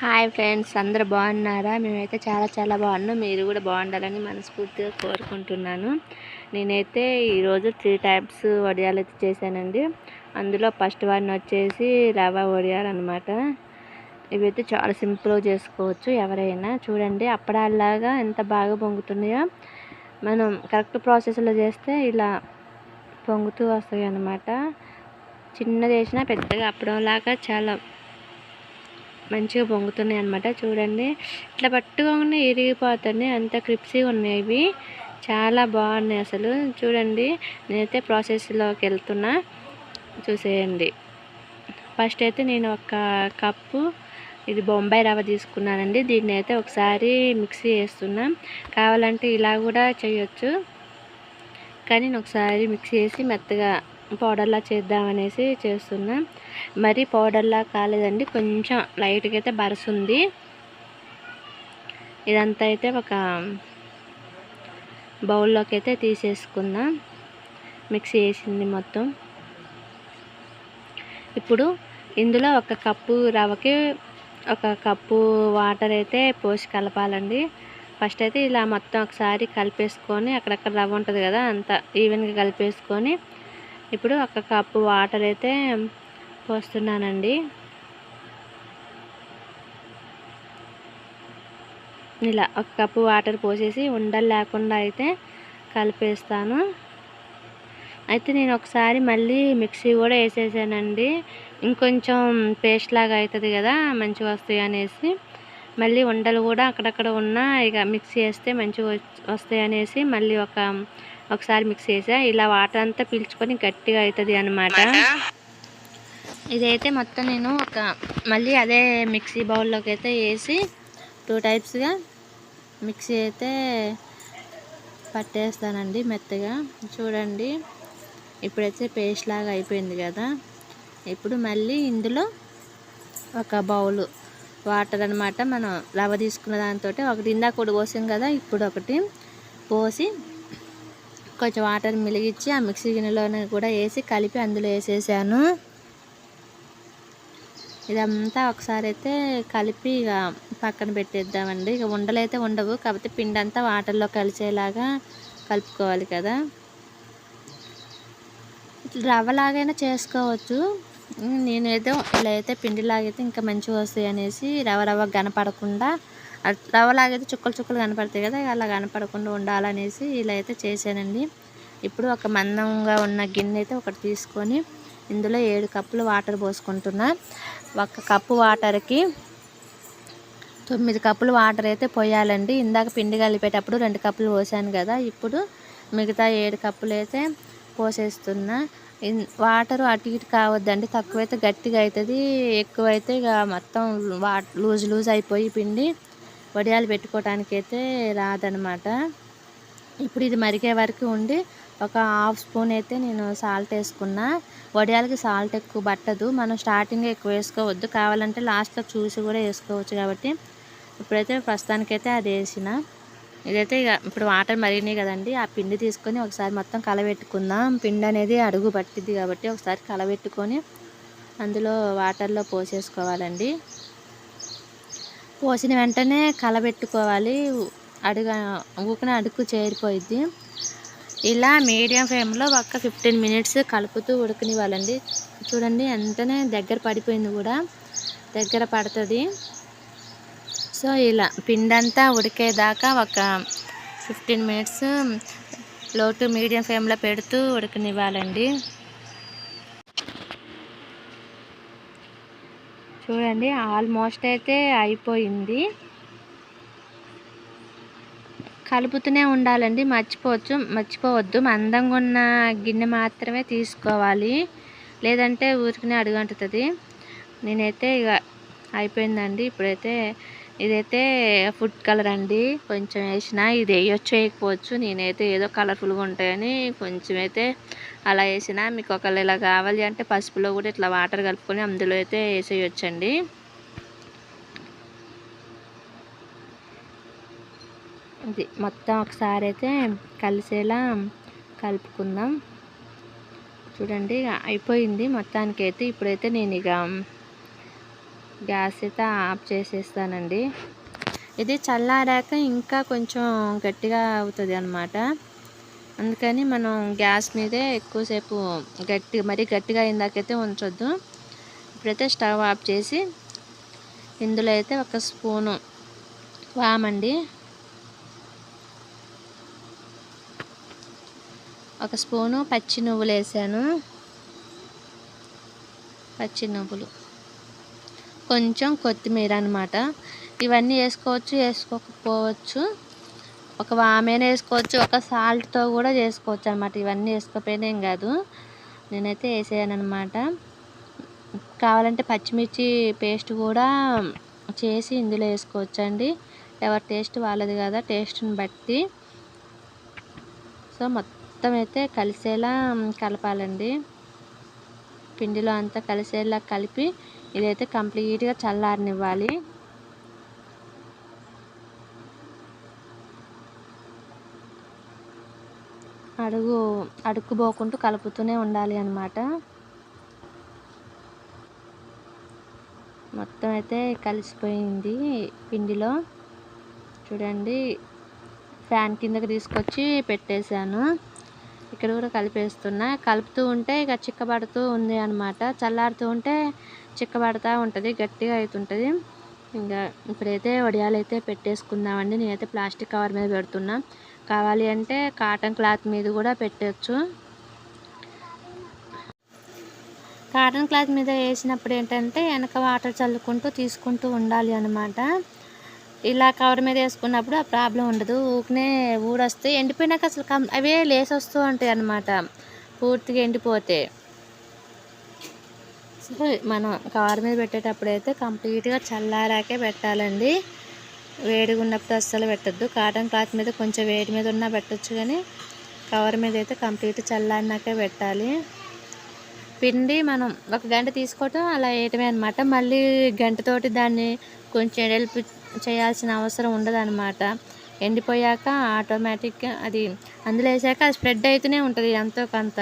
Hi friends అందరూ బాగున్నారా? మేమైతే చాలా చాలా బాగున్నాం. మీరు కూడా బాగుండాలని మనస్ఫూర్తిగా కోరుకుంటున్నాను. నేనైతే ఈరోజు త్రీ టైప్స్ వడియాలు అయితే చేశానండి. అందులో ఫస్ట్ వన్ వచ్చేసి రవ్వ వడియాలు అనమాట ఇవైతే చాలా సింపుల్గా చేసుకోవచ్చు ఎవరైనా. చూడండి అప్పడాల్లాగా ఎంత బాగా పొంగుతున్నాయో. మనం కరెక్ట్ ప్రాసెస్లో చేస్తే ఇలా పొంగుతూ వస్తాయి అన్నమాట చిన్నది వేసినా పెద్దగా అప్పడంలాగా చాలా మంచిగా పొంగుతున్నాయి అనమాట చూడండి. ఇట్లా పట్టుకోగానే ఇరిగిపోతుంది అంత క్రిప్సీగా ఉన్నాయి ఇవి. చాలా బాగున్నాయి అసలు. చూడండి. నేనైతే ప్రాసెస్లోకి వెళ్తున్నా. చూసేయండి. ఫస్ట్ అయితే నేను ఒక కప్పు ఇది బొంబాయి రవ్వ తీసుకున్నానండి. దీన్ని అయితే ఒకసారి మిక్సీ వేస్తున్నా కావాలంటే ఇలా కూడా చేయొచ్చు. కానీ నేను ఒకసారి మిక్సీ వేసి మెత్తగా పౌడర్లా చేద్దామనేసి చేస్తున్నా. మరి పౌడర్లా కాలేదండి. కొంచెం లైట్గా అయితే బరుసుంది. ఇదంతా అయితే ఒక బౌల్లోకి అయితే తీసేసుకుందాం మిక్సీ వేసింది మొత్తం. ఇప్పుడు ఇందులో ఒక కప్పు రవ్వకి ఒక కప్పు వాటర్ అయితే పోసి కలపాలండి. ఫస్ట్ అయితే ఇలా మొత్తం ఒకసారి కలిపేసుకొని అక్కడక్కడ రవ్వ ఉంటుంది కదా అంత ఈవెన్గా కలిపేసుకొని ఇప్పుడు ఒక కప్పు వాటర్ అయితే పోస్తున్నానండి. ఇలా ఒక కప్పు వాటర్ పోసేసి ఉండలు లేకుండా అయితే కలిపేస్తాను. అయితే నేను ఒకసారి మళ్ళీ మిక్సీ కూడా వేసేసానండి. ఇంకొంచెం పేస్ట్ లాగా అవుతుంది కదా మంచిగా వస్తాయి అనేసి. మళ్ళీ ఉండలు కూడా అక్కడక్కడ ఉన్న ఇక మిక్సీ వేస్తే మంచిగా వస్తాయి అనేసి మళ్ళీ ఒక ఒకసారి మిక్స్ చేసా. ఇలా వాటర్ అంతా పీల్చుకొని గట్టిగా అవుతుంది అనమాట ఇదైతే మొత్తం నేను ఒక మళ్ళీ అదే మిక్సీ బౌల్లోకి అయితే వేసి టూ టైప్స్గా మిక్సీ అయితే పట్టేస్తానండి మెత్తగా. చూడండి ఇప్పుడైతే పేస్ట్ లాగా అయిపోయింది కదా. ఇప్పుడు మళ్ళీ ఇందులో ఒక బౌలు వాటర్ అనమాట మనం రవ్వ తీసుకున్న దాంతో ఒకటి. ఇందాక కూడా పోసాం కదా ఇప్పుడు ఒకటి పోసి కొంచెం వాటర్ మిలిగించి ఆ మిక్సీ గిన్నెలోనే కూడా వేసి కలిపి అందులో వేసేసాను. ఇదంతా ఒకసారి అయితే కలిపి ఇక పక్కన పెట్టేద్దామండి. ఇక ఉండలు అయితే ఉండవు కాకపోతే పిండి అంతా వాటర్లో కలిసేలాగా కలుపుకోవాలి కదా. రవ్వలాగైనా చేసుకోవచ్చు. నేనైతే ఇలా అయితే పిండిలాగైతే ఇంకా మంచిగా వస్తాయి అనేసి రవ్వ రవ్వ కనపడకుండా రవ్వలాగైతే చుక్కలు చుక్కలు కనపడతాయి కదా అలా కనపడకుండా ఉండాలనేసి ఇలా అయితే చేశానండి. ఇప్పుడు ఒక మందంగా ఉన్న గిన్నె అయితే ఒకటి తీసుకొని ఇందులో ఏడు కప్పులు వాటర్ పోసుకుంటున్నా. ఒక కప్పు వాటర్కి తొమ్మిది కప్పులు వాటర్ అయితే పోయాలండి. ఇందాక పిండి కలిపేటప్పుడు రెండు కప్పులు పోసాను కదా ఇప్పుడు మిగతా ఏడు కప్పులు అయితే పోసేస్తున్నా. వాటర్ అటు ఇటు కావద్దండి తక్కువైతే గట్టిగా అవుతుంది ఎక్కువైతే ఇక మొత్తం వా లూజ్ లూజ్ అయిపోయి పిండి. వడియాలు పెట్టుకోవడానికి అయితే రాదనమాట ఇప్పుడు ఇది మరిగే వరకు ఉండి ఒక హాఫ్ స్పూన్ అయితే నేను సాల్ట్ వేసుకున్నా. వడియాలకి సాల్ట్ ఎక్కువ పట్టదు. మనం స్టార్టింగ్ ఎక్కువ వేసుకోవద్దు. కావాలంటే లాస్ట్లో చూసి కూడా వేసుకోవచ్చు కాబట్టి ఇప్పుడైతే ప్రస్తుతానికైతే అది వేసిన. ఇదైతే ఇక ఇప్పుడు వాటర్ మరిగినాయి కదండి. ఆ పిండి తీసుకొని ఒకసారి మొత్తం కలబెట్టుకుందాం. పిండి అనేది అడుగు పట్టిద్ది కాబట్టి ఒకసారి కలబెట్టుకొని అందులో వాటర్లో పోసేసుకోవాలండి. పోసిన వెంటనే కలబెట్టుకోవాలి. అడుగు ఊకన అడుగు చేరిపోయిద్ది. ఇలా మీడియం ఫ్లేమ్లో ఒక ఫిఫ్టీన్ మినిట్స్ కలుపుతూ ఉడకనివ్వాలండి. చూడండి వెంటనే దగ్గర పడిపోయింది కూడా. దగ్గర పడుతుంది. సో ఇలా పిండంతా ఉడికేదాకా ఒక ఫిఫ్టీన్ మినిట్స్లో టు మీడియం ఫ్లేమ్లో పెడుతూ ఉడకనివ్వాలండి. చూడండి ఆల్మోస్ట్ అయితే అయిపోయింది. కలుపుతూనే ఉండాలండి మర్చిపోవచ్చు మర్చిపోవద్దు. మందంగా ఉన్న గిన్నె మాత్రమే తీసుకోవాలి. లేదంటే ఊరికనే అడుగంటుతుంది. నేనైతే ఇక అయిపోయిందండి. ఇప్పుడైతే ఇదైతే ఫుడ్ కలర్ అండి. కొంచెం వేసిన ఇది వేయొచ్చు వేయకపోవచ్చు. నేనైతే ఏదో కలర్ఫుల్గా ఉంటాయని కొంచెం అయితే అలా వేసిన మీకు ఒకవేళ ఇలా కావాలి అంటే పసుపులో కూడా ఇట్లా వాటర్ కలుపుకొని అందులో అయితే వేసేయచ్చండి. ఇది మొత్తం ఒకసారి అయితే కలిసేలా కలుపుకుందాం. చూడండి అయిపోయింది మొత్తానికైతే. ఇప్పుడైతే నేను ఇక గ్యాస్ అయితే ఆఫ్ చేసేస్తానండి. ఇది చల్లారాక ఇంకా కొంచెం గట్టిగా అవుతుంది అనమాట అందుకని మనం గ్యాస్ మీదే ఎక్కువసేపు గట్టి మరీ గట్టిగా అయిందాకైతే ఉంచొద్దు. ఇప్పుడైతే స్టవ్ ఆఫ్ చేసి ఇందులో అయితే ఒక స్పూను వామండి. ఒక స్పూను పచ్చి నువ్వులు వేసాను పచ్చి నువ్వులు. కొంచెం కొత్తిమీర అనమాట ఇవన్నీ వేసుకోవచ్చు వేసుకోకపోవచ్చు. ఒక వామైన వేసుకోవచ్చు ఒక సాల్ట్తో కూడా చేసుకోవచ్చు అనమాట ఇవన్నీ వేసుకోకపోయినా ఏం కాదు. నేనైతే వేసేయనమాట అనమాట కావాలంటే పచ్చిమిర్చి పేస్ట్ కూడా చేసి ఇందులో వేసుకోవచ్చు అండి ఎవరి టేస్ట్ వాళ్ళది కదా టేస్ట్ని బట్టి. సో మొత్తం అయితే కలిసేలా కలపాలండి. పిండిలో అంతా కలిసేలా కలిపి ఇదైతే కంప్లీట్గా చల్లారనివ్వాలి. అడుగు అడుక్కుపోకుండా కలుపుతూనే ఉండాలి అన్నమాట. మొత్తం అయితే కలిసిపోయింది పిండిలో. చూడండి ఫ్యాన్ కిందకి తీసుకొచ్చి పెట్టేశాను. ఇక్కడ కూడా కలిపేస్తున్నా. కలుపుతూ ఉంటే ఇక చిక్కబడుతూ ఉంది అనమాట చల్లారుతూ ఉంటే చిక్కబడతా ఉంటుంది గట్టిగా అవుతుంటుంది ఇంకా ఇప్పుడైతే వడియాలు అయితే పెట్టేసుకుందామండి. నేనైతే ప్లాస్టిక్ కవర్ మీద పెడుతున్నా. కావాలి అంటే కాటన్ క్లాత్ మీద కూడా పెట్టచ్చు. కాటన్ క్లాత్ మీద వేసినప్పుడు ఏంటంటే వెనక వాటర్ చల్లుకుంటూ తీసుకుంటూ ఉండాలి అనమాట ఇలా కవర్ మీద వేసుకున్నప్పుడు ఆ ప్రాబ్లం ఉండదు. ఊకనే ఊడొస్తే ఎండిపోయినాక అసలు కం అవే లేసి వస్తూ ఉంటాయి అన్నమాట పూర్తిగా ఎండిపోతే. సో మనం కవర్ మీద పెట్టేటప్పుడు అయితే కంప్లీట్గా చల్లారాకే పెట్టాలండి. వేడిగా ఉన్నప్పుడు అస్సలు పెట్టద్దు. కాటన్ క్లాత్ మీద కొంచెం వేడి మీద ఉన్నా పెట్టచ్చు కానీ కవర్ మీద అయితే కంప్లీట్ చల్లారినాకే పెట్టాలి. పిండి మనం ఒక గంట తీసుకోవటం అలా వేయటమే అనమాట మళ్ళీ గంటతోటి దాన్ని కొంచెం ఎడల్పు చేయాల్సిన అవసరం ఉండదు అనమాట ఎండిపోయాక ఆటోమేటిక్గా అది అందులో వేసాక అది స్ప్రెడ్ అవుతూనే ఉంటుంది ఎంతో కొంత.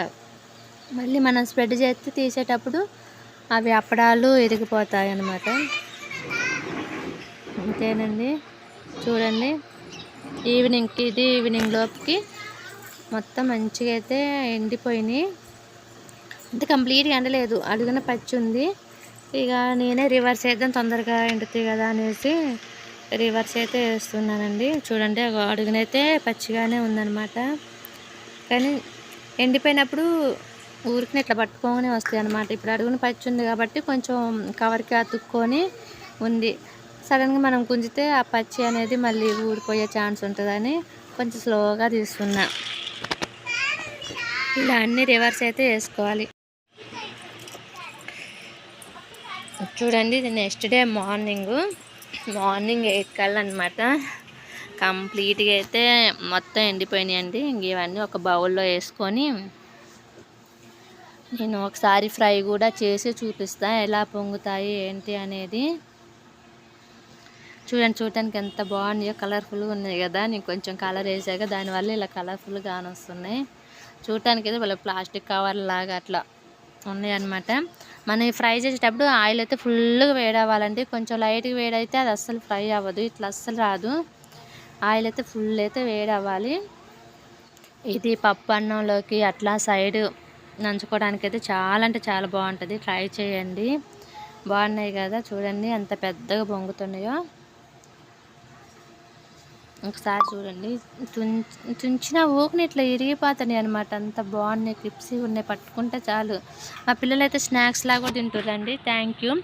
మళ్ళీ మనం స్ప్రెడ్ చేస్తే తీసేటప్పుడు అవి అప్పడాలు ఎదిగిపోతాయి అన్నమాట అంతేనండి చూడండి. ఈవినింగ్కి ఇది ఈవినింగ్ లోపుకి మొత్తం మంచిగా అయితే ఎండిపోయినాయి. అంటే కంప్లీట్గా ఎండలేదు. అడుగున పచ్చి ఉంది. ఇక నేనే రివర్స్ అయితే తొందరగా ఎండుతాయి కదా అనేసి రివర్స్ అయితే వేస్తున్నానండి. చూడండి అడుగునైతే పచ్చిగానే ఉందన్నమాట. కానీ ఎండిపోయినప్పుడు ఊరికి ఇట్లా పట్టుకొని వస్తాయి అనమాట ఇప్పుడు అడుగున పచ్చి ఉంది కాబట్టి కొంచెం కవర్కి అతుక్కొని ఉంది. సడన్గా మనం గుంజితే ఆ పచ్చి అనేది మళ్ళీ ఊడిపోయే ఛాన్స్ ఉంటుందని కొంచెం స్లోగా తీస్తున్నా. ఇలా అన్ని రివర్స్ అయితే వేసుకోవాలి. చూడండి ఇది next day morning. Morning eight కల్ అనమాట కంప్లీట్గా అయితే మొత్తం ఎండిపోయినాయండి. ఇంక ఇవన్నీ ఒక బౌల్లో వేసుకొని నేను ఒకసారి ఫ్రై కూడా చేసి చూపిస్తాను ఎలా పొంగుతాయి ఏంటి అనేది. చూడండి చూడటానికి ఎంత బాగున్నాయో కలర్ఫుల్గా ఉన్నాయి కదా. నేను కొంచెం కలర్ వేసాక దానివల్ల ఇలా కలర్ఫుల్గా వస్తున్నాయి. చూడటానికి అయితే వాళ్ళ ప్లాస్టిక్ కవర్ లాగా అట్లా ఉన్నాయి అనమాట మనం ఫ్రై చేసేటప్పుడు ఆయిల్ అయితే ఫుల్గా వేడవ్వాలండి. కొంచెం లైట్గా వేడైతే అది అస్సలు ఫ్రై అవ్వదు. ఇట్లా అస్సలు రాదు. ఆయిల్ అయితే ఫుల్ అయితే వేడవ్వాలి. ఇది పప్పు అన్నంలోకి అట్లా సైడ్ నంచుకోవడానికి అయితే చాలా అంటే చాలా బాగుంటుంది. ట్రై చేయండి. బాగున్నాయి కదా చూడండి ఎంత పెద్దగా పొంగుతున్నాయో ఒకసారి చూడండి. తుంచిన ఊకని ఇట్లా ఇరిగిపోతున్నాయి అనమాట అంత బాగున్నాయి క్లిప్సీ ఉన్నాయి. పట్టుకుంటే చాలు. మా పిల్లలు అయితే స్నాక్స్ లాగా కూడా తింటురండి thank you.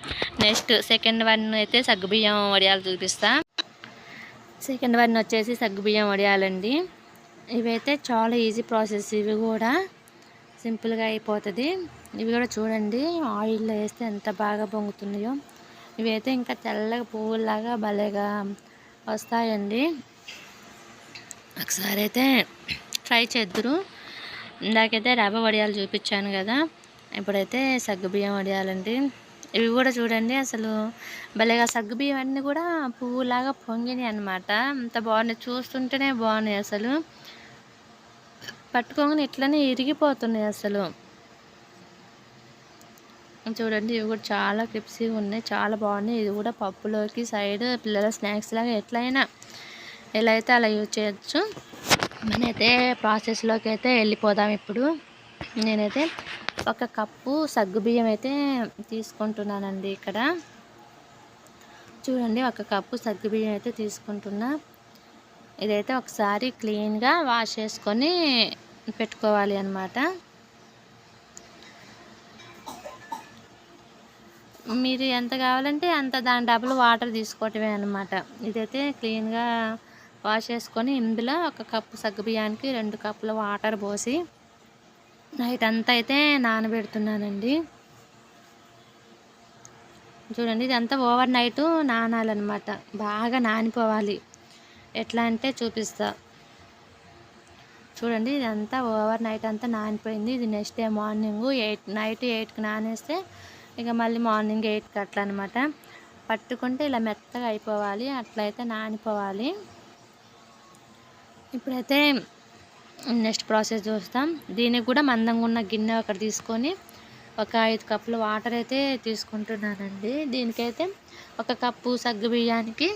Next second one అయితే సగ్గుబియ్యం వడియాలు చూపిస్తా. సెకండ్ వన్ వచ్చేసి సగ్గుబియ్యం వడియాలండి. ఇవైతే చాలా ఈజీ ప్రాసెస్ ఇవి కూడా. సింపుల్గా అయిపోతుంది. ఇవి కూడా చూడండి. ఆయిల్లో వేస్తే ఎంత బాగా పొంగుతున్నాయో. ఇవైతే ఇంకా తెల్లగా పువ్వులాగా భలేగా వస్తాయండి. ఒకసారి అయితే ట్రై చేద్దరు. ఇందాకైతే రవ్వ వడియాలు చూపించాను కదా. ఇప్పుడైతే సగ్గుబియ్యం వడియాలండి. ఇవి కూడా చూడండి. అసలు భలేగా సగ్గుబియ్యం అన్నీ కూడా పువ్వులాగా పొంగినాయి అనమాట అంత బాగున్నాయి. చూస్తుంటేనే బాగున్నాయి అసలు. పట్టుకోగానే ఇట్లనే ఇరిగిపోతున్నాయి అసలు. చూడండి ఇవి కూడా చాలా క్రిప్సీగా ఉన్నాయి. చాలా బాగున్నాయి. ఇది కూడా పప్పులోకి సైడ్ పిల్లల స్నాక్స్ లాగా ఎట్లయినా ఎలా అయితే అలా యూజ్ చేయొచ్చు. మనైతే ప్రాసెస్లోకి అయితే వెళ్ళిపోదాం ఇప్పుడు. నేనైతే ఒక కప్పు సగ్గుబియ్యం అయితే తీసుకుంటున్నానండి ఇక్కడ. చూడండి ఒక కప్పు సగ్గుబియ్యం అయితే తీసుకుంటున్నా. ఇదైతే ఒకసారి క్లీన్గా వాష్ చేసుకొని పెట్టుకోవాలి అన్నమాట. మీరు ఎంత కావాలంటే అంత దాని డబ్బులు వాటర్ తీసుకోవటమే అనమాట ఇదైతే క్లీన్గా వాష్ చేసుకొని ఇందులో ఒక కప్పు సగ్గుబియ్యానికి రెండు కప్పుల వాటర్ పోసి నైట్ అంతా అయితే నానబెడుతున్నానండి. చూడండి ఇదంతా ఓవర్ నైట్ నానాలన్నమాట. బాగా నానిపోవాలి. ఎట్లా అంటే చూపిస్తా. చూడండి ఇదంతా ఓవర్ నైట్ అంతా నానిపోయింది. ఇది next day morning eight night ఎయిట్కి నానేస్తే ఇక మళ్ళీ మార్నింగ్ ఎయిట్కి అట్లా అనమాట పట్టుకుంటే ఇలా మెత్తగా అయిపోవాలి అట్లయితే నానిపోవాలి. ఇప్పుడైతే నెక్స్ట్ ప్రాసెస్ చూస్తాం. దీనికి కూడా మందంగా ఉన్న గిన్నె ఒకటి తీసుకొని ఒక ఐదు కప్పులు వాటర్ అయితే తీసుకుంటున్నానండి. దీనికైతే ఒక కప్పు సగ్గు బియ్యానికి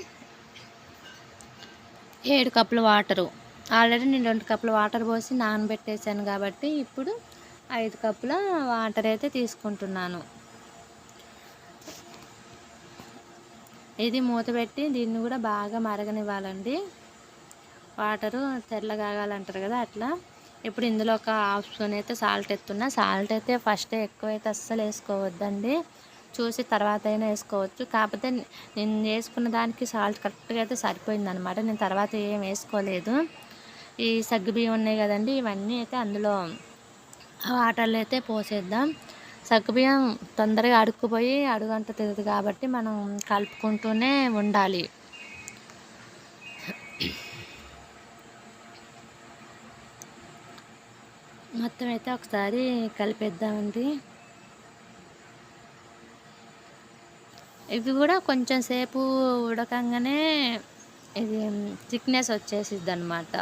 ఏడు కప్పులు వాటరు. ఆల్రెడీ నేను రెండు కప్పులు వాటర్ పోసి నానబెట్టేసాను కాబట్టి ఇప్పుడు ఐదు కప్పుల వాటర్ అయితే తీసుకుంటున్నాను. ఇది మూత పెట్టి దీన్ని కూడా బాగా మరగనివ్వాలండి. వాటరు తెల్లగాగాలంటారు కదా అట్లా. ఇప్పుడు ఇందులో ఒక హాఫ్ స్పూన్ అయితే సాల్ట్ ఎత్తున్నా. సాల్ట్ అయితే ఫస్ట్ ఎక్కువ అయితే అస్సలు వేసుకోవద్దండి చూసి తర్వాత అయినా వేసుకోవచ్చు. కాకపోతే నేను వేసుకున్న దానికి సాల్ట్ కరెక్ట్గా అయితే సరిపోయింది అనమాట నేను తర్వాత ఏం వేసుకోలేదు. ఈ సగ్గు బియ్యం ఉన్నాయి కదండి ఇవన్నీ అయితే అందులో వాటర్లో అయితే పోసేద్దాం. సగ్గుబియ్యం తొందరగా అడుక్కుపోయి అడుగంటుతుంది కాబట్టి మనం కలుపుకుంటూనే ఉండాలి. మొత్తం అయితే ఒకసారి కలిపేద్దామండి. ఇవి కూడా కొంచెం సేపు ఉడకంగానే ఇది థిక్నెస్ వచ్చేసిద్ది అనమాట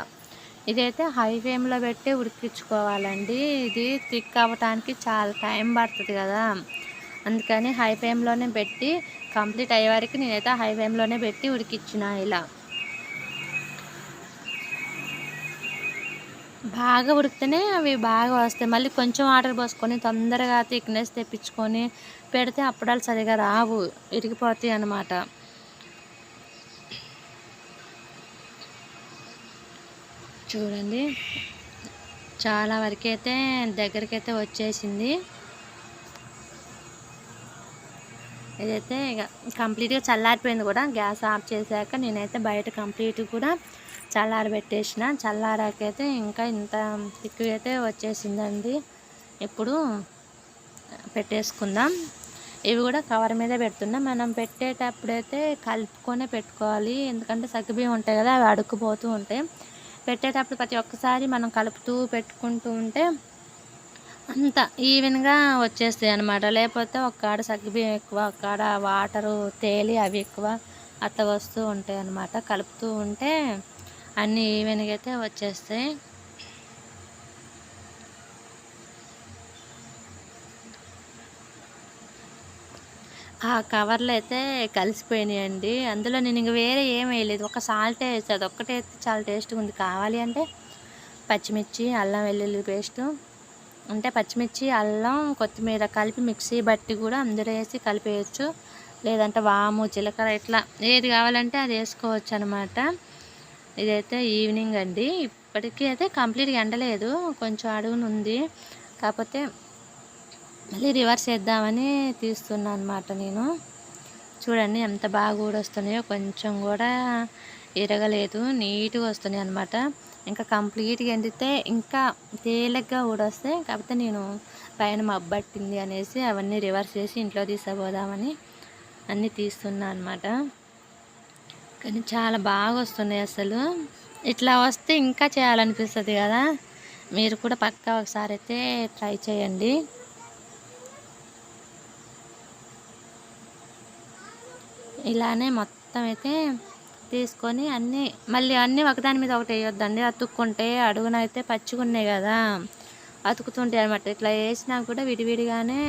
ఇదైతే హై ఫ్లేమ్లో పెట్టి ఉడికించుకోవాలండి. ఇది థిక్ అవ్వటానికి చాలా టైం పడుతుంది కదా. అందుకని హై ఫ్లేమ్లోనే పెట్టి కంప్లీట్ అయ్యే వరకు నేనైతే హై ఫ్లేమ్లోనే పెట్టి ఉడికిచ్చిన ఇలా. బాగా ఉడికితేనే అవి బాగా వస్తాయి. మళ్ళీ కొంచెం వాటర్ పోసుకొని తొందరగా థిక్నెస్ తెప్పించుకొని పెడితే అప్పడాలు సరిగా రావు. ఇరిగిపోతాయి అన్నమాట. చూడండి. చాలా వరకైతే దగ్గరికైతే అయితే వచ్చేసింది. ఇదైతే ఇక కంప్లీట్గా చల్లారిపోయింది కూడా. గ్యాస్ ఆఫ్ చేశాక నేనైతే బయట కంప్లీట్ కూడా చల్లారబెట్టేసిన చల్లారాకైతే ఇంకా ఇంత థిక్గా అయితే వచ్చేసిందండి. ఇప్పుడు పెట్టేసుకుందాం. ఇవి కూడా కవర్ మీద పెడుతున్నాం. మనం పెట్టేటప్పుడైతే కలుపుకొనే పెట్టుకోవాలి. ఎందుకంటే సగ్గుబియ్యం ఉంటాయి కదా అవి అడుక్కుపోతూ ఉంటాయి పెట్టేటప్పుడు ప్రతి ఒక్కసారి మనం కలుపుతూ పెట్టుకుంటూ ఉంటే అంత ఈవెన్గా వచ్చేస్తాయి అనమాట లేకపోతే ఒక్కడ సగ్గుబియ్యం ఎక్కువ ఒక్కడ వాటరు తేలి అవి ఎక్కువ అట్లా వస్తూ ఉంటాయి అన్నమాట కలుపుతూ ఉంటే అన్నీ ఈవెన్గా అయితే వచ్చేస్తాయి. ఆ కవర్లు అయితే కలిసిపోయినాయండి. అందులో నేను ఇంక వేరే ఏం వేయలేదు. ఒక సాల్టే అది ఒక్కటే చాలా టేస్ట్గా ఉంది. కావాలి అంటే పచ్చిమిర్చి అల్లం వెల్లుల్లి పేస్టు అంటే పచ్చిమిర్చి అల్లం కొత్తిమీర కలిపి మిక్సీ బట్టి కూడా అందులో వేసి కలిపేయచ్చు. లేదంటే వాము జీలకర్ర ఇట్లా ఏది కావాలంటే అది వేసుకోవచ్చు అనమాట ఇదైతే ఈవినింగ్ అండి. ఇప్పటికీ అయితే కంప్లీట్గా ఎండలేదు. కొంచెం అడుగును ఉంది. కాకపోతే మళ్ళీ రివర్స్ చేద్దామని తీస్తున్నా అనమాట నేను. చూడండి ఎంత బాగా ఊడొస్తున్నాయో కొంచెం కూడా ఇరగలేదు. నీట్గా వస్తున్నాయి అనమాట ఇంకా కంప్లీట్గా ఎండితే ఇంకా తేలిగ్గా ఊడొస్తే కాకపోతే నేను పైన మబ్బట్టింది అనేసి అవన్నీ రివర్స్ చేసి ఇంట్లో తీసుకుపోదామని అన్నీ తీస్తున్నా అనమాట కానీ చాలా బాగా వస్తున్నాయి అసలు. ఇట్లా వస్తే ఇంకా చేయాలనిపిస్తుంది కదా. మీరు కూడా పక్కా ఒకసారి అయితే ట్రై చేయండి. ఇలానే మొత్తం అయితే తీసుకొని అన్నీ మళ్ళీ అన్నీ ఒకదాని మీద ఒకటి వేయొద్దండి. అతుక్కుంటే అడుగున అయితే పచ్చిగున్నాయి కదా. అతుకుతుంటాయి అనమాట ఇట్లా వేసినా కూడా విడివిడిగానే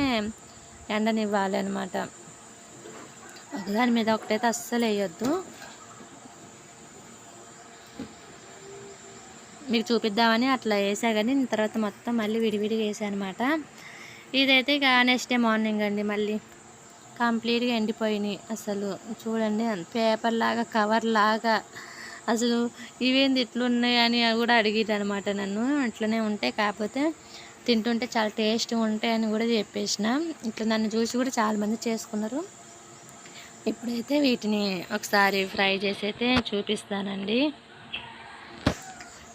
ఎండనివ్వాలి అనమాట ఒకదాని మీద ఒకటైతే అస్సలు వేయొద్దు. మీకు చూపిద్దామని అట్లా వేసా కానీ తర్వాత మొత్తం మళ్ళీ విడివిడిగా వేసాను అనమాట ఇదైతే ఇక నెక్స్ట్ డే మార్నింగ్ అండి మళ్ళీ. కంప్లీట్గా ఎండిపోయినాయి అసలు. చూడండి పేపర్ లాగా కవర్ లాగా. అసలు ఇవేంది ఇట్లున్నాయి అని కూడా అడిగిరు అనమాట నన్ను. ఇట్లనే ఉంటాయి కాకపోతే తింటుంటే చాలా టేస్ట్గా ఉంటాయని కూడా చెప్పేసిన. ఇట్లా నన్ను చూసి కూడా చాలామంది చేసుకున్నారు. ఇప్పుడైతే వీటిని ఒకసారి ఫ్రై చేసి అయితే చూపిస్తానండి.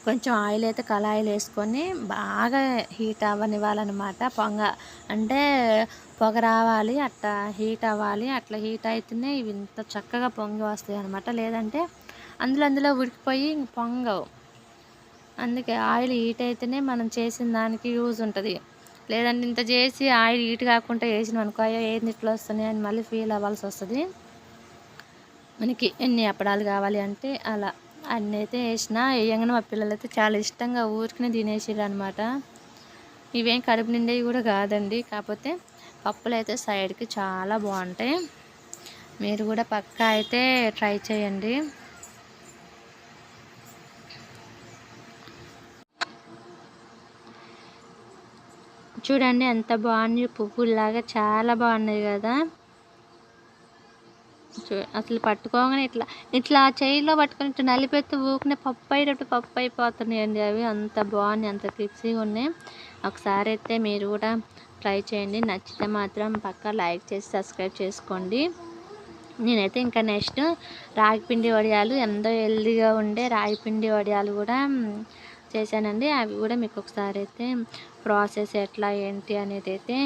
కొంచెం ఆయిల్ అయితే కళాయిలు వేసుకొని బాగా హీట్ అవ్వనివ్వాలన్నమాట. పొంగ అంటే పొగ రావాలి అట్లా హీట్ అవ్వాలి అట్లా హీట్ అయితేనే ఇవి ఇంత చక్కగా పొంగి వస్తాయి అనమాట లేదంటే అందులో అందులో ఉడికిపోయి పొంగవు. అందుకే ఆయిల్ హీట్ అయితేనే మనం చేసిన దానికి యూజ్ ఉంటుంది. లేదంటే ఇంత చేసి ఆయిల్ హీట్ కాకుండా వేసినాం అనుకో అయ్యో ఏంది ఇట్లా వస్తున్నాయి అని మళ్ళీ ఫీల్ అవ్వాల్సి వస్తుంది. మనకి ఎన్ని అప్పడాలు కావాలి అంటే అలా. అన్నీ అయితే వేసిన వేయంగానే మా పిల్లలైతే చాలా ఇష్టంగా ఊరికనే తినేసారు అనమాట ఇవేం కడుపు నిండేవి కూడా కాదండి. కాకపోతే పప్పులు అయితే సైడ్కి చాలా బాగుంటాయి. మీరు కూడా పక్కా అయితే ట్రై చేయండి. చూడండి ఎంత బాగుంది పువ్వుల్లాగా చాలా బాగున్నాయి కదా. చూ అసలు పట్టుకోగానే ఇట్లా ఇట్లా చేయిలో పట్టుకొని ఇట్లా నలిపెత్తి ఊకునే పప్పు అయ్యేటట్టు పప్పు అయిపోతున్నాయండి అవి. అంత బాగున్నాయి అంత క్రిప్సీగా ఉన్నాయి. ఒకసారి అయితే మీరు కూడా ట్రై చేయండి. నచ్చితే మాత్రం పక్కా లైక్ చేసి సబ్స్క్రైబ్ చేసుకోండి. నేనైతే ఇంకా నెక్స్ట్ రాగిపిండి వడియాలు ఎంతో హెల్దీగా ఉండే రాగిపిండి వడియాలు కూడా చేశానండి. అవి కూడా మీకు ఒకసారి అయితే ప్రాసెస్ ఎట్లా ఏంటి అనేది అయితే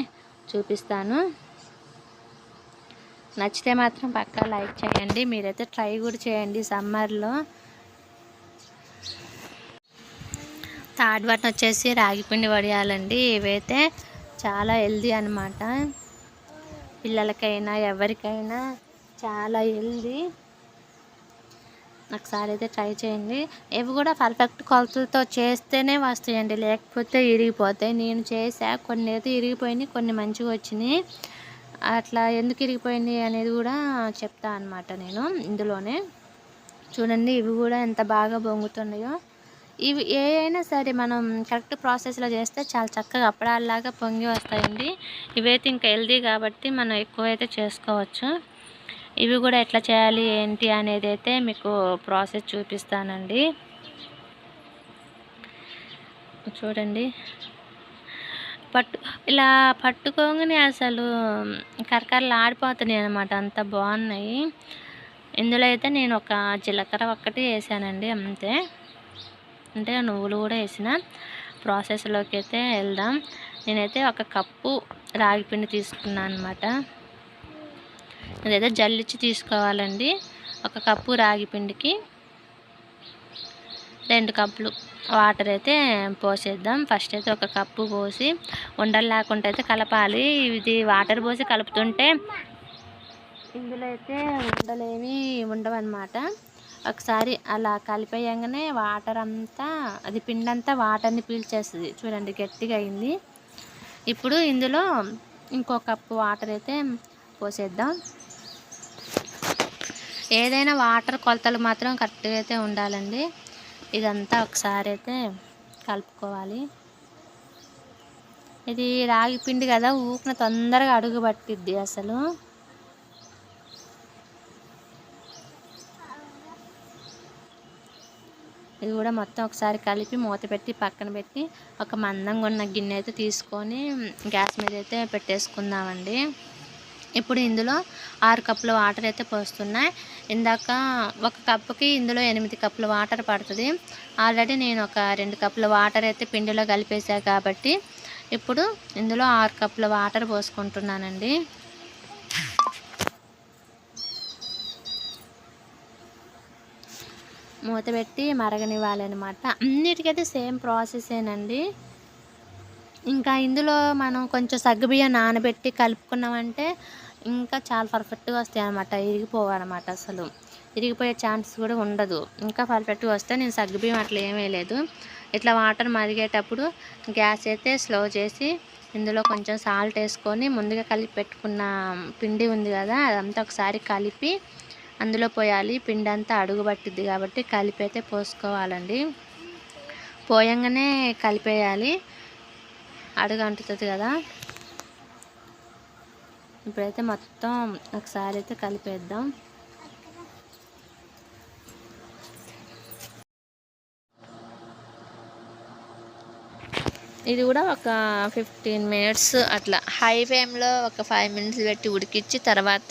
చూపిస్తాను. నచ్చితే మాత్రం పక్కా లైక్ చేయండి. మీరైతే ట్రై కూడా చేయండి సమ్మర్లో. థర్డ్ వన్ వచ్చేసి రాగిపిండి వడియాలండి. ఇవైతే చాలా హెల్దీ అనమాట పిల్లలకైనా ఎవరికైనా చాలా హెల్దీ. ఒకసారి అయితే ట్రై చేయండి. ఇవి కూడా పర్ఫెక్ట్ కొలతలతో చేస్తేనే వస్తాయండి. లేకపోతే ఇరిగిపోతాయి. నేను చేసా కొన్ని అయితే ఇరిగిపోయినాయి కొన్ని మంచిగా వచ్చినాయి. అట్లా ఎందుకు ఇరిగిపోయింది అనేది కూడా చెప్తా అనమాట నేను ఇందులోనే. చూడండి ఇవి కూడా ఎంత బాగా పొంగుతున్నాయో ఇవి ఏ అయినా సరే మనం కరెక్ట్ ప్రాసెస్లో చేస్తే చాలా చక్కగా అప్పడాల్లాగా పొంగి వస్తాయండి. ఇవైతే ఇంకా హెల్దీ కాబట్టి మనం ఎక్కువైతే చేసుకోవచ్చు. ఇవి కూడా ఎట్లా చేయాలి ఏంటి అనేది అయితే మీకు ప్రాసెస్ చూపిస్తానండి. చూడండి. పట్టు ఇలా పట్టుకోగానే అసలు కరకరలు ఆడిపోతున్నాయి అనమాట అంత బాగున్నాయి. ఇందులో అయితే నేను ఒక జీలకర్ర ఒక్కటి వేసానండి అంతే. అంటే నువ్వులు కూడా వేసిన ప్రాసెస్లోకి అయితే వెళ్దాం. నేనైతే ఒక కప్పు రాగిపిండి తీసుకున్నాను అనమాట అదైతే జల్లిచ్చి తీసుకోవాలండి. ఒక కప్పు రాగిపిండికి రెండు కప్పులు వాటర్ అయితే పోసేద్దాం. ఫస్ట్ అయితే ఒక కప్పు పోసి ఉండలు లేకుండా అయితే కలపాలి. ఇది వాటర్ పోసి కలుపుతుంటే ఇందులో అయితే ఉండలేమి ఉండవన్నమాట. ఒకసారి అలా కలిపేయంగానే వాటర్ అంతా అది పిండి అంతా వాటర్ని పీల్చేస్తుంది. చూడండి గట్టిగా అయింది. ఇప్పుడు ఇందులో ఇంకో కప్పు వాటర్ అయితే పోసేద్దాం. ఏదైనా వాటర్ కొలతలు మాత్రం కరెక్ట్గా అయితే ఉండాలండి. ఇదంతా ఒకసారి అయితే కలుపుకోవాలి. ఇది రాగి పిండి కదా ఊపిన తొందరగా అడుగు పట్టిద్ది అసలు. ఇది కూడా మొత్తం ఒకసారి కలిపి మూత పెట్టి పక్కన పెట్టి ఒక మందంగా ఉన్న గిన్నె అయితే తీసుకొని గ్యాస్ మీద అయితే పెట్టేసుకుందామండి. ఇప్పుడు ఇందులో ఆరు కప్పుల వాటర్ అయితే పోస్తున్నాయి. ఇందాక ఒక కప్పుకి ఇందులో ఎనిమిది కప్పుల వాటర్ పడుతుంది. ఆల్రెడీ నేను ఒక రెండు కప్పుల వాటర్ అయితే పిండిలో కలిపేసా కాబట్టి ఇప్పుడు ఇందులో ఆరు కప్పుల వాటర్ పోసుకుంటున్నానండి. మూత పెట్టి మరగనివ్వాలన్నమాట. అన్నిటికైతే సేమ్ ప్రాసెసేనండి ఇంకా ఇందులో మనం కొంచెం సగ్గుబియ్యం నానబెట్టి కలుపుకున్నామంటే ఇంకా చాలా పర్ఫెక్ట్గా వస్తాయి అనమాట ఇరిగిపోవన్నమాట అసలు. ఇరిగిపోయే ఛాన్స్ కూడా ఉండదు. ఇంకా పర్ఫెక్ట్గా వస్తే నేను సగ్గుబియ్యం అట్లా ఏమీ లేదు ఇట్లా వాటర్ మరిగేటప్పుడు గ్యాస్ అయితే స్లో చేసి ఇందులో కొంచెం సాల్ట్ వేసుకొని ముందుగా కలిపి పెట్టుకున్న పిండి ఉంది కదా అదంతా ఒకసారి కలిపి అందులో పోయాలి. పిండి అంతా అడుగు పట్టిద్ది కాబట్టి కలిపి అయితే పోసుకోవాలండి. పోయంగానే కలిపేయాలి. అడుగు అంటుతుంది కదా. ఇప్పుడైతే మొత్తం ఒకసారి అయితే కలిపేద్దాం. ఇది కూడా ఒక ఫిఫ్టీన్ మినిట్స్ అట్లా. హై ఫ్లేమ్లో ఒక ఫైవ్ మినిట్స్ పెట్టి ఉడికించి తర్వాత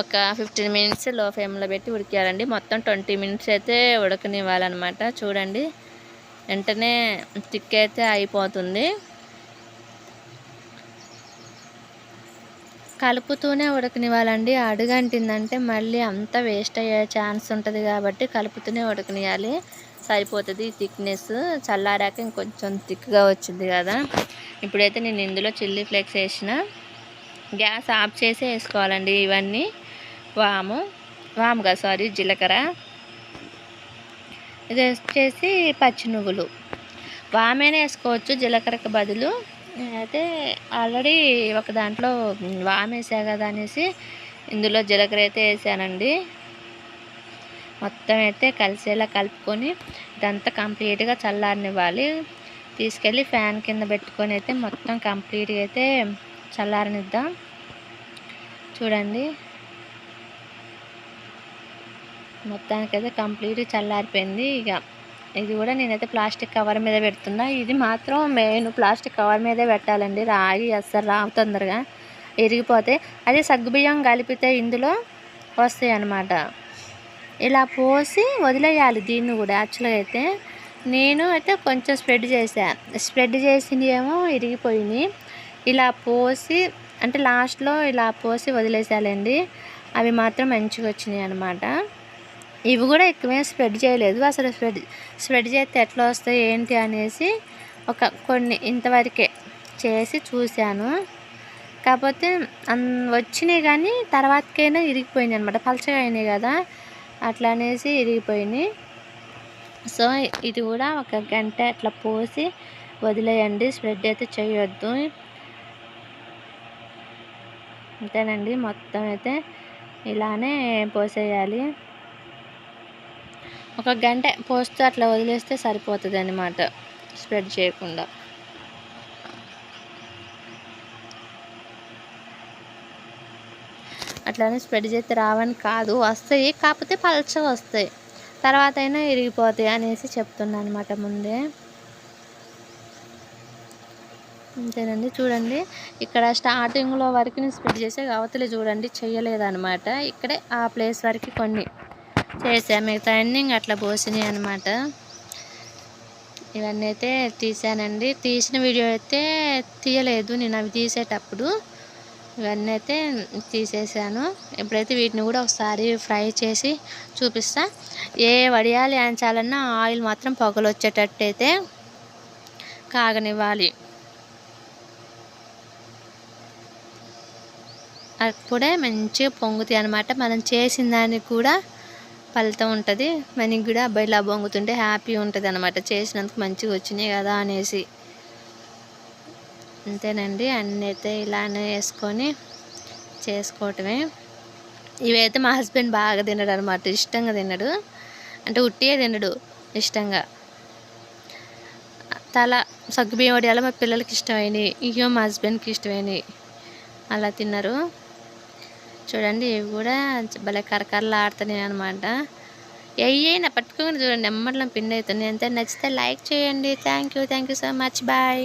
ఒక ఫిఫ్టీన్ మినిట్స్లో ఫ్లేమ్లో పెట్టి ఉడికేయాలండి. మొత్తం ట్వంటీ మినిట్స్ అయితే ఉడకనివ్వాలన్నమాట. చూడండి. వెంటనే థిక్ అయితే అయిపోతుంది. కలుపుతూనే ఉడకనివ్వాలండి అడుగంటిందంటే మళ్ళీ అంతా వేస్ట్ అయ్యే ఛాన్స్ ఉంటుంది కాబట్టి కలుపుతూనే ఉడకనియాలి సరిపోతుంది థిక్నెస్ చల్లారాక ఇంకొంచెం థిక్గా వచ్చింది కదా. ఇప్పుడైతే నేను ఇందులో చిల్లీ ఫ్లేక్స్ వేసిన. గ్యాస్ ఆఫ్ చేసి వేసుకోవాలండి ఇవన్నీ. వాము వాము కదా సారీ జీలకర్ర. ఇది వచ్చేసి పచ్చి నువ్వులు వామైనా వేసుకోవచ్చు జీలకర్రకు బదులు. నేనైతే ఆల్రెడీ ఒక దాంట్లో వామ్ వేసాను కదా అనేసి ఇందులో జీలకర్ర అయితే వేసానండి. మొత్తం అయితే కలిసేలా కలుపుకొని ఇదంతా కంప్లీట్గా చల్లారనివ్వాలి. తీసుకెళ్ళి ఫ్యాన్ కింద పెట్టుకొని అయితే మొత్తం కంప్లీట్గా అయితే చల్లారనిద్దాం. చూడండి. మొత్తానికైతే కంప్లీట్ చల్లారిపోయింది ఇక. ఇది కూడా నేనైతే ప్లాస్టిక్ కవర్ మీద పెడుతున్నా. ఇది మాత్రం మెయిన్ ప్లాస్టిక్ కవర్ మీదే పెట్టాలండి. రాగి అస్సలు రావు తొందరగా. ఇరిగిపోతే అదే సగ్గుబియ్యం కలిపితే ఇందులో వస్తాయి అన్నమాట. ఇలా పోసి వదిలేయాలి దీన్ని కూడా యాక్చువల్గా అయితే. నేను అయితే కొంచెం స్ప్రెడ్ చేశాను స్ప్రెడ్ చేసింది ఏమో ఇరిగిపోయినాయి. ఇలా పోసి అంటే లాస్ట్లో ఇలా పోసి వదిలేసాలండి అవి మాత్రం మంచిగా వచ్చినాయి అనమాట ఇవి కూడా ఎక్కువే స్ప్రెడ్ చేయలేదు. అసలు స్ప్రెడ్ స్ప్రెడ్ చేస్తే ఎట్లా వస్తాయి ఏంటి అనేసి ఒక కొన్ని ఇంతవరకే చేసి చూశాను. కాకపోతే వచ్చినాయి కానీ తర్వాతకైనా ఇరిగిపోయింది అనమాట పలచగా అయినాయి కదా అట్లా అనేసి ఇరిగిపోయినాయి. సో ఇది కూడా ఒక గంట అట్లా పోసి వదిలేయండి స్ప్రెడ్ అయితే చేయొద్దు. అంతేనండి మొత్తం అయితే ఇలానే పోసేయాలి. ఒక గంట పోస్తే అట్లా వదిలేస్తే సరిపోతుంది అనమాట స్ప్రెడ్ చేయకుండా. అట్లానే స్ప్రెడ్ చేస్తే రావని కాదు వస్తాయి కాకపోతే పలచగా వస్తాయి. తర్వాత అయినా ఇరిగిపోతాయి అనేసి చెప్తున్నా అనమాట ముందే. అంతేనండి చూడండి. ఇక్కడ స్టార్టింగ్లో వరకు నేను స్ప్రెడ్ చేసే అవతలే చూడండి చేయలేదన్నమాట ఇక్కడే ఆ ప్లేస్ వరకు కొన్ని. చేసా. మిగతా అన్నీ అట్లా పోసినాయి అనమాట ఇవన్నీ అయితే తీసానండి. తీసిన వీడియో అయితే తీయలేదు. నేను అవి తీసేటప్పుడు ఇవన్నీ అయితే తీసేసాను. ఇప్పుడైతే వీటిని కూడా ఒకసారి ఫ్రై చేసి చూపిస్తా. ఏ వడియాలు ఏంచాలన్నా ఆయిల్ మాత్రం పొగలు వచ్చేటట్టయితే కాగనివ్వాలి. అప్పుడే మంచిగా పొంగుతాయి అనమాట మనం చేసిన దానికి కూడా ఫలితం ఉంటుంది. మనకి కూడా అబ్బాయి ఇలా పొంగుతుంటే హ్యాపీ ఉంటుంది అనమాట చేసినందుకు మంచిగా వచ్చినాయి కదా అనేసి. అంతేనండి. అన్నీ అయితే ఇలానే వేసుకొని చేసుకోవటమే. ఇవైతే మా హస్బెండ్ బాగా తినడు అనమాట ఇష్టంగా తినడు. అంటే ఉట్టియే తినడు ఇష్టంగా. తల సగ్గుబియ్యం వడియాలు మా పిల్లలకి ఇష్టమైనవి. ఇగో మా హస్బెండ్కి ఇష్టమైనవి. అలా తిన్నారు. చూడండి ఇవి కూడా భలే కరకరలు ఆడుతున్నాయి అనమాట అయినా పట్టుకుని చూడండి ఎమ్మట్లో పిండి అవుతుంది ఎంత నచ్చితే లైక్ చేయండి. Thank you thank you so much bye